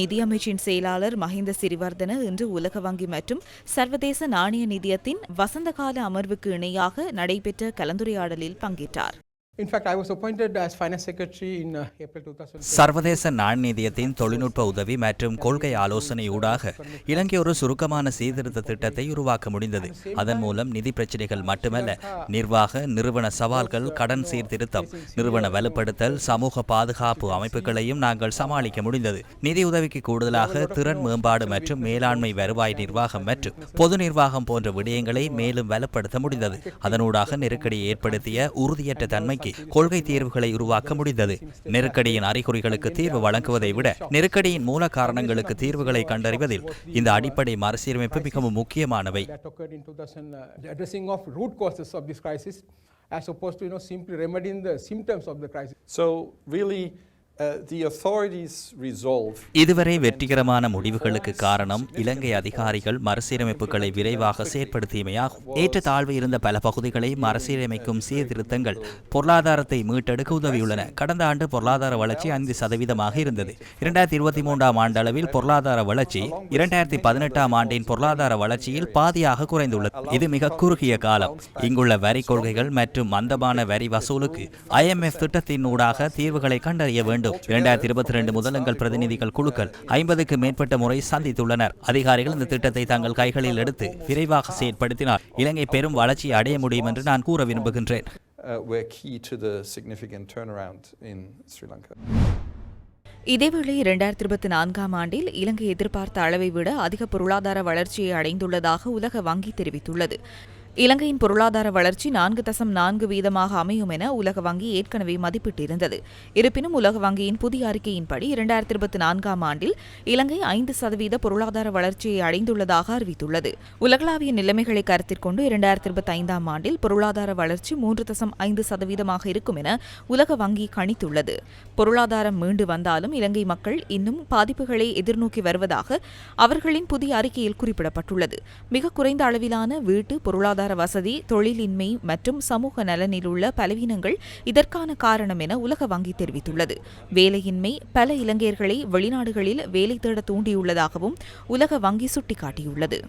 நிதியமைச்சின் செயலாளர் மஹிந்த சிறிவர்தன இன்று உலக வங்கி மற்றும் சர்வதேச நாணய நிதியத்தின் வசந்தகால அமர்வுக்கு இணையாக நடைபெற்ற கலந்துரையாடலில் பங்கேற்றார். சர்வதேச நாணயத்தின் தொழில்நுட்ப உதவி மற்றும் கொள்கை ஆலோசனை ஊடாக இலங்கை ஒரு சுருக்கமான சீர்திருத்த திட்டத்தை உருவாக்க முடிந்தது. அதன் மூலம் நிதி பிரச்சனைகள் மட்டுமல்ல நிர்வாக நிறுவன சவால்கள் கடன் சீர்திருத்தம் நிறுவன வலுப்படுத்தல் சமூக பாதுகாப்பு அமைப்புகளையும் நாங்கள் சமாளிக்க முடிந்தது. நிதி உதவிக்கு கூடுதலாக திறன் மேம்பாடு மற்றும் மேலாண்மை வருவாய் நிர்வாகம் மற்றும் பொது நிர்வாகம் போன்ற விடயங்களை மேலும் வலுப்படுத்த முடிந்தது. அதனூடாக நெருக்கடியை ஏற்படுத்திய உறுதியற்ற தன்மைக்கு கொள்கை தீர்வுகளை உருவாக்க முடிந்தது நெருக்கடியின் அறிகுறிகளுக்கு தீர்வு வழங்குவதை விட நெருக்கடியின் மூல காரணங்களுக்கு தீர்வுகளை கண்டறிவதில் இந்த அடிப்படை மறுசீரமைப்பு மிகவும் முக்கியமானவை That occurred in 2000, uh, the addressing of root causes of this crisis as opposed to, you know, simply remedying the symptoms of the crisis. So really, இதுவரை வெற்றிகரமான முடிவுகளுக்கு காரணம் இலங்கை அதிகாரிகள் மறுசீரமைப்புகளை விரைவாக செயற்படுத்தியமையாகும். ஏற்றத்தாழ்வு இருந்த பல பகுதிகளை மறுசீரமைக்கும் சீர்திருத்தங்கள் பொருளாதாரத்தை மீட்டெடுக்க உதவியுள்ளன. கடந்த ஆண்டு பொருளாதார வளர்ச்சி ஐந்து சதவீதமாக இருந்தது. இரண்டாயிரத்தி இருபத்தி மூன்றாம் ஆண்டளவில் பொருளாதார வளர்ச்சி இரண்டாயிரத்தி பதினெட்டாம் ஆண்டின் பொருளாதார வளர்ச்சியில் பாதியாக குறைந்துள்ளது. இது மிக குறுகிய காலம். இங்குள்ள வரி கொள்கைகள் மற்றும் மந்தமான வரி வசூலுக்கு ஐஎம்எஃப் திட்டத்தின் ஊடாக தீர்வுகளை கண்டறிய வேண்டும். இரண்டாயிரத்தி இருபத்தி ரெண்டு முதல் எங்கள் பிரதிநிதிகள் குழுக்கள் ஐம்பதுக்கு மேற்பட்ட முறை சந்தித்துள்ளனர். அதிகாரிகள் இந்த திட்டத்தை தங்கள் கைகளில் எடுத்து விரைவாக செயற்படுத்தினால் இலங்கை பெரும் வளர்ச்சியை அடைய முடியும் என்று நான் கூற விரும்புகின்றேன். Uh. இதேவேளை இரண்டாயிரத்தி இருபத்தி நான்காம் ஆண்டில் இலங்கை எதிர்பார்த்த அளவை விட அதிக பொருளாதார வளர்ச்சியை அடைந்துள்ளதாக உலக வங்கி தெரிவித்துள்ளது. இலங்கையின் பொருளாதார வளர்ச்சி நான்கு தசம் நான்கு வீதமாக அமையும் என உலக வங்கி ஏற்கனவே மதிப்பிட்டிருந்தது. இருப்பினும் உலக வங்கியின் புதிய அறிக்கையின்படி இரண்டாயிரத்தி இருபத்தி நான்காம் ஆண்டில் இலங்கை ஐந்து சதவீத பொருளாதார வளர்ச்சியை அடைந்துள்ளதாக அறிவித்துள்ளது. உலகளாவிய நிலைமைகளை கருத்தில் கொண்டு இரண்டாயிரத்தி இருபத்தி ஐந்தாம் ஆண்டில் பொருளாதார வளர்ச்சி மூன்று தசம் ஐந்து சதவீதமாக இருக்கும் என உலக வங்கி கணித்துள்ளது. பொருளாதாரம் மீண்டு வந்தாலும் இலங்கை மக்கள் இன்னும் பாதிப்புகளை எதிர்நோக்கி வருவதாக அவர்களின் புதிய அறிக்கையில் குறிப்பிடப்பட்டுள்ளது. மிக குறைந்த அளவிலான வீட்டு பொருளாதார பொருளாதார வசதி தொழிலின்மை மற்றும் சமூக நலனில் உள்ள பலவீனங்கள் இதற்கான காரணம் என உலக வங்கி தெரிவித்துள்ளது. வேலையின்மை பல இலங்கையர்களை வெளிநாடுகளில் வேலை தேட தூண்டியுள்ளதாகவும் உலக வங்கி சுட்டிக்காட்டியுள்ளது.